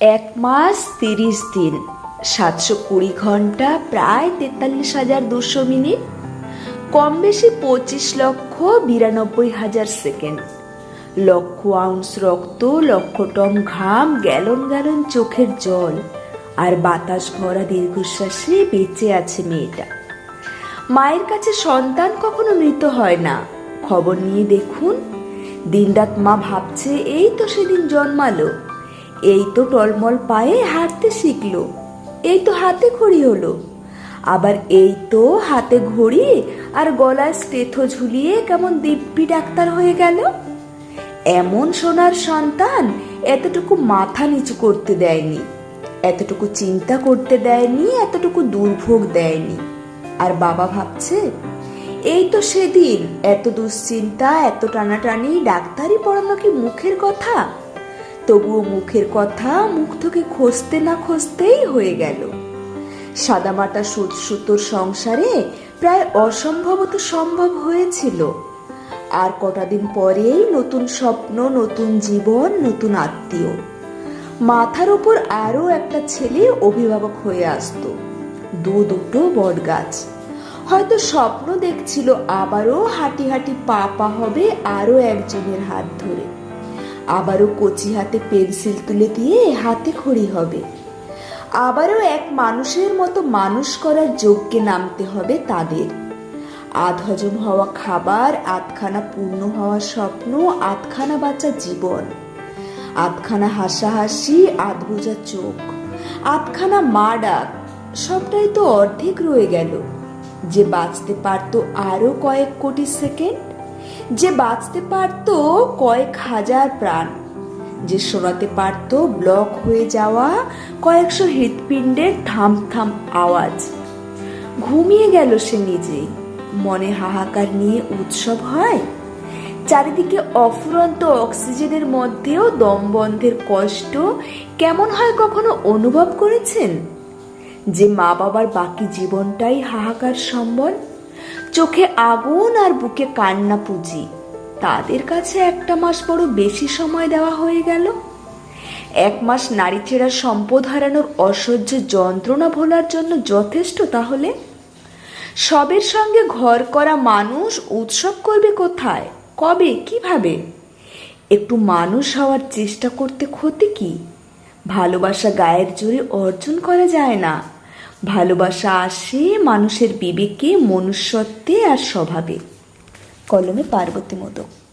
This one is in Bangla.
এক মাস তিরিশ দিন, সাতশো কুড়ি ঘণ্টা, প্রায় তেতাল্লিশ হাজার দুশো মিনিট। কম বেশি পঁচিশ লক্ষ বিরানব্বই হাজার সেকেন্ড। লক্ষ আউন্স রক্ত, লক্ষ টন ঘাম, গ্যালন গ্যালন চোখের জল। আর বাতাস ভরা দীর্ঘশ্বাসে বেঁচে আছে মেয়েটা। মায়ের কাছে সন্তান কখনো মৃত হয় না। খবর নিয়ে দেখুন, দিনরাত মা ভাবছে, এই তো সেদিন জন্মালো। এই তো টলমল পায়ে হাঁটতে শিখলো, এই তো হাতে ঘড়ি হলো। আবার এই তো হাতে ঘড়ি আর গলায় স্টেথো ঝুলিয়ে কেমন দিব্যি ডাক্তার হয়ে গেল। এমন সোনার সন্তান এতটুকু মাথা নিচু করতে দেয়নি, এতটুকু চিন্তা করতে দেয়নি, এতটুকু দুর্ভোগ দেয়নি। আর বাবা ভাবছে, এই তো সেদিন এত দুশ্চিন্তা, এত টানাটানি, ডাক্তারি পড়ানো কি মুখের কথা? তবুও মুখের কথা মুখ থেকে খসতে না খসতেই হয়ে গেল। সাদামাটা সুত সুতোর সংসারে প্রায় অসম্ভবত সম্ভব হয়েছিল। আর কটা দিন পরেই নতুন স্বপ্ন, নতুন জীবন, নতুন আত্মীয়। মাথার ওপর আরও একটা ছেলে অভিভাবক হয়ে আসতো। দু দুটো বট গাছ হয়তো স্বপ্ন দেখছিল আবারও হাঁটি হাঁটি পা পা হবে আরও একজনের হাত ধরে। আবারও কচি হাতে পেন্সিল তুলে দিয়ে হাতে খড়ি হবে। আবারও এক মানুষের মতো মানুষ করার যোগ্যে নামতে হবে তাদের। আধ হজম হওয়া খাবার, আধখানা পূর্ণ হওয়া স্বপ্ন, আধখানা বাঁচা জীবন। আধখানা হাসাহাসি আধ বোঝা চোখ। আধখানা মা ডাক, সবটাই তো অর্ধেক রয়ে গেল। যে বাঁচতে পারতো আরও কয়েক কোটি সেকেন্ড যে বাঁচতে পারতো কয়েক হাজার প্রাণ। যে শোনাতে পারতো ব্লক হয়ে যাওয়া কয়েকশো হৃৎপিণ্ডের থাম থাম আওয়াজ। ঘুমিয়ে গেল সে নিজেই। মনে হাহাকার নিয়ে উৎসব হয়। চারিদিকে অফুরন্ত অক্সিজেনের মধ্যেও দমবন্ধের কষ্ট কেমন হয় কখনো অনুভব করেছেন? যে মা বাবার বাকি জীবনটাই হাহাকার সম্বল চোখে আগুন আর বুকে কান্না পুঁজি। তাদের কাছে একটা মাস বড় বেশি সময় দেওয়া হয়ে গেল। এক মাস নারী ছেঁড়া সম্পদ হারানোর অসহ্য যন্ত্রণা ভোলার জন্য যথেষ্ট তাহলে? সবের সঙ্গে ঘর করা মানুষ উৎসব করবে কোথায়? কবে? কীভাবে? একটু মানুষ হওয়ার চেষ্টা করতে ক্ষতি কি? ভালোবাসা গায়ের জোরে অর্জন করা যায় না। ভালোবাসা আসে মানুষের বিবেকে মনুষ্যত্বে আর স্বভাবে। কলমে পার্বতী মোদক।